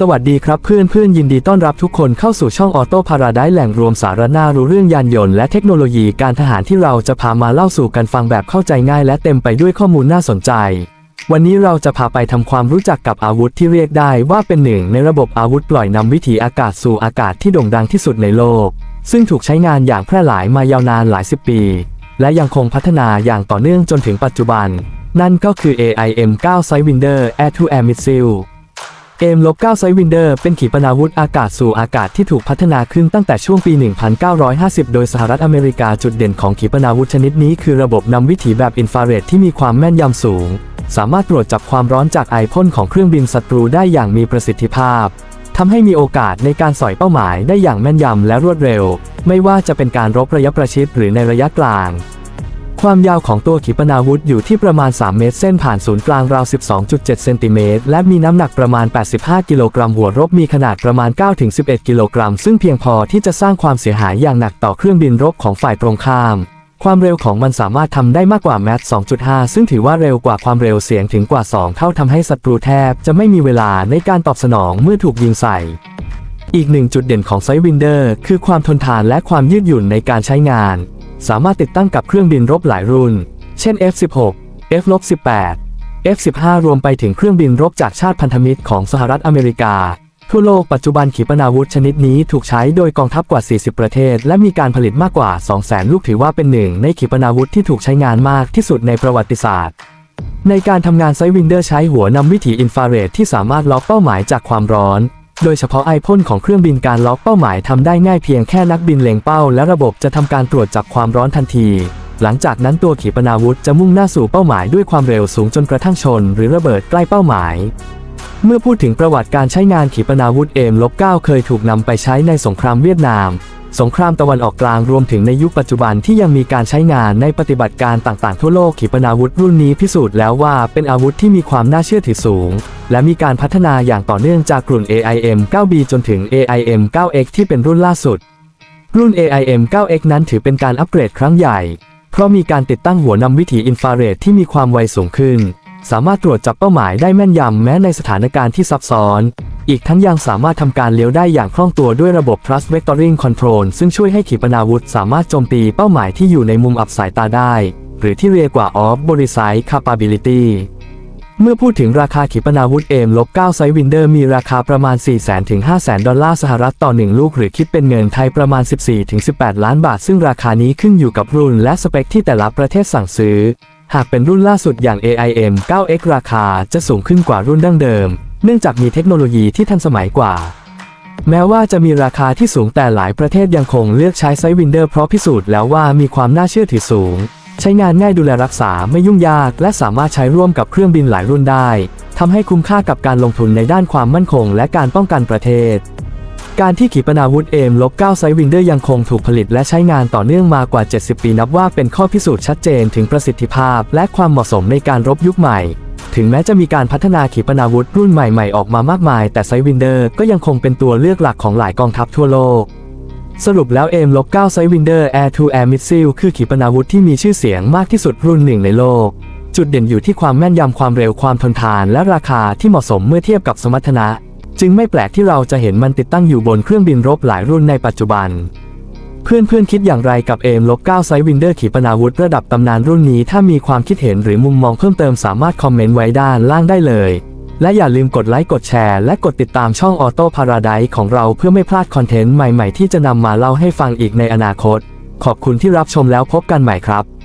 สวัสดีครับเพื่อนเพื่อนยินดีต้อนรับทุกคนเข้าสู่ช่องออโต้พาราไดแหล่งรวมสาระน่ารู้เรื่องยานยนต์และเทคโนโลยีการทหารที่เราจะพามาเล่าสู่กันฟังแบบเข้าใจง่ายและเต็มไปด้วยข้อมูลน่าสนใจ วันนี้เราจะพาไปทำความรู้จักกับอาวุธที่เรียกได้ว่าเป็นหนึ่งในระบบอาวุธปล่อยนำวิถีอากาศสู่อากาศที่โด่งดังที่สุดในโลก ซึ่งถูกใช้งานอย่างแพร่หลายมายาวนานหลายสิบปี และยังคงพัฒนาอย่างต่อเนื่องจนถึงปัจจุบัน นั่นก็คือ AIM-9 Sidewinder Air-to-Air Missile เอมลบ9ไซวินเดอร์เป็นขีปนาวุธอากาศสู่อากาศที่ถูกพัฒนาขึ้นตั้งแต่ช่วงปี 1950 โดยสหรัฐอเมริกาจุดเด่นของขีปนาวุธชนิดนี้คือระบบนำวิถีแบบอินฟราเรดที่มีความแม่นยำสูง สามารถตรวจจับความร้อนจากไอพ่นของเครื่องบินศัตรูได้อย่างมีประสิทธิภาพทำให้มีโอกาสในการสอยเป้าหมายได้อย่างแม่นยำและรวดเร็ว ไม่ว่าจะเป็นการรบระยะประชิดหรือในระยะกลาง ความยาวของตัวขีปนาวุธอยู่ที่ประมาณ 3 เมตร เส้นผ่านศูนย์กลางราว 12.7 เซนติเมตร และมีน้ำหนักประมาณ 85 กิโลกรัม หัวรบมีขนาดประมาณ 9-11 กิโลกรัม ซึ่งเพียงพอที่จะสร้างความเสียหายอย่างหนักต่อเครื่องบินรบของฝ่ายตรงข้าม ความเร็วของมันสามารถทำได้มากกว่าแมท2.5 ซึ่งถือว่าเร็วกว่าความเร็วเสียงถึงกว่า 2 เท่าทำให้ศัตรูแทบจะไม่มีเวลาในการตอบสนองเมื่อถูกยิงใส่อีกหนึ่งจุดเด่นของไซวินเดอร์คือความทนทานและความยืดหยุ่นในการใช้งาน สามารถติดตั้งกับเครื่องบินรบหลายรุ่น เช่น F16 F-18 F15 รวมไปถึงเครื่องบินรบจากชาติพันธมิตรของสหรัฐอเมริกา ทั่วโลกปัจจุบันขีปนาวุธชนิดนี้ถูกใช้โดยกองทัพกว่า 40 ประเทศ และมีการผลิตมากกว่า 200,000 ลูกถือว่าเป็นหนึ่งในขีปนาวุธที่ถูกใช้งานมากที่สุดในประวัติศาสตร์ ในการทำงานไซวินเดอร์ใช้หัวนำวิถีอินฟราเรดที่สามารถล็อกเป้าหมายจากความร้อน โดยเฉพาะไอพ่นของเครื่องบินการล็อกเป้าหมายทำได้ง่ายเพียงแค่นักบินเล็งเป้า และระบบจะทำการตรวจจับความร้อนทันที หลังจากนั้นตัวขีปนาวุธจะมุ่งหน้าสู่เป้าหมายด้วยความเร็วสูงจนกระทั่งชน หรือระเบิดใกล้เป้าหมาย เมื่อพูดถึงประวัติการใช้งานขีปนาวุธเอ็มลบ9เคยถูกนำไปใช้ในสงครามเวียดนาม สงครามตะวันออกกลางรวมถึงในยุคปัจจุบันที่ยังมีการใช้งานในปฏิบัติการต่างๆ ทั่วโลกขีปนาวุธรุ่นนี้พิสูจน์แล้วว่าเป็นอาวุธที่มีความน่าเชื่อถือสูง และมีการพัฒนาอย่างต่อเนื่องจากกลุ่น AIM 9B จนถึง AIM 9X ที่เป็นรุ่นล่าสุด รุ่น AIM 9X นั้นถือเป็นการอัปเกรดครั้งใหญ่ เพราะมีการติดตั้งหัวนำวิถีอินฟราเรดที่มีความไวสูงขึ้น สามารถตรวจจับเป้าหมายได้แม่นยำแม้ในสถานการณ์ที่ซับซ้อน อีกทั้งยังสามารถทำการเลี้ยวได้อย่างคล่องตัวด้วยระบบ Thrust Vectoring Control ซึ่งช่วยให้ขีปนาวุธสามารถโจมตีเป้าหมายที่อยู่ในมุมอับสายตาได้ หรือที่เรียกว่า Off b o r i s i g h t Capability เมื่อพูดถึงราคาขีปนาวุธเอมลบ9ไซวินเดอร์มีราคาประมาณ 400,000 ถึง 500,000 ดอลลาร์สหรัฐต่อ 1 ลูก หรือคิดเป็นเงินไทยประมาณ 14 ถึง 18 ล้านบาท ซึ่งราคานี้ขึ้นอยู่กับรุ่นและสเปคที่แต่ละประเทศสั่งซื้อ หากเป็นรุ่นล่าสุดอย่าง AIM 9X ราคาจะสูงขึ้นกว่ารุ่นดั้งเดิม เนื่องจากมีเทคโนโลยีที่ทันสมัยกว่า แม้ว่าจะมีราคาที่สูงแต่หลายประเทศยังคงเลือกใช้ไซวินเดอร์เพราะพิสูจน์แล้วว่ามีความน่าเชื่อถือสูง ใช้งานง่ายดูแลรักษาไม่ยุ่งยาก และสามารถใช้ร่วมกับเครื่องบินหลายรุ่นได้ทำให้คุ้มค่ากับการลงทุนในด้านความมั่นคง และการป้องกันประเทศการที่ขีปนาวุธเอมลบ9ไซวินเดอร์ยังคงถูกผลิตและใช้งานต่อเนื่องมากว่า 70 ปีนับว่าเป็นข้อพิสูจน์ชัดเจนถึงประสิทธิภาพ และความเหมาะสมในการรบยุคใหม่ ถึงแม้จะมีการพัฒนาขีปนาวุธรุ่นใหม่ๆ ออกมามากมาย แต่ไซวินเดอร์ก็ยังคงเป็นตัวเลือกหลักของหลายกองทัพทั่วโลก สรุปแล้วเอมลบ9ไซวินเดอร์ Air to Air Missile คือขีปนาวุธที่มีชื่อเสียงมากที่สุดรุ่นหนึ่งในโลก จุดเด่นอยู่ที่ความแม่นยำความเร็วความทนทาน และราคาที่เหมาะสมเมื่อเทียบกับสมรรถนะ จึงไม่แปลกที่เราจะเห็นมันติดตั้งอยู่บนเครื่องบินรบหลายรุ่นในปัจจุบัน เพื่อนเพื่อนๆคิดอย่างไรกับเอมลบ9ไซวินเดอร์ขีปนาวุธระดับตำนานรุ่นนี้ ถ้ามีความคิดเห็นหรือมุมมองเพิ่มเติมสามารถคอมเมนต์ไว้ด้านล่างได้เลย และอย่าลืมกดไลค์กดแชร์ และกดติดตามช่องออโต้พาราไดของเราเพื่อไม่พลาดคอนเทนต์ใหม่ๆ ที่จะนำมาเล่าให้ฟังอีกในอนาคต ขอบคุณที่รับชมแล้วพบกันใหม่ครับ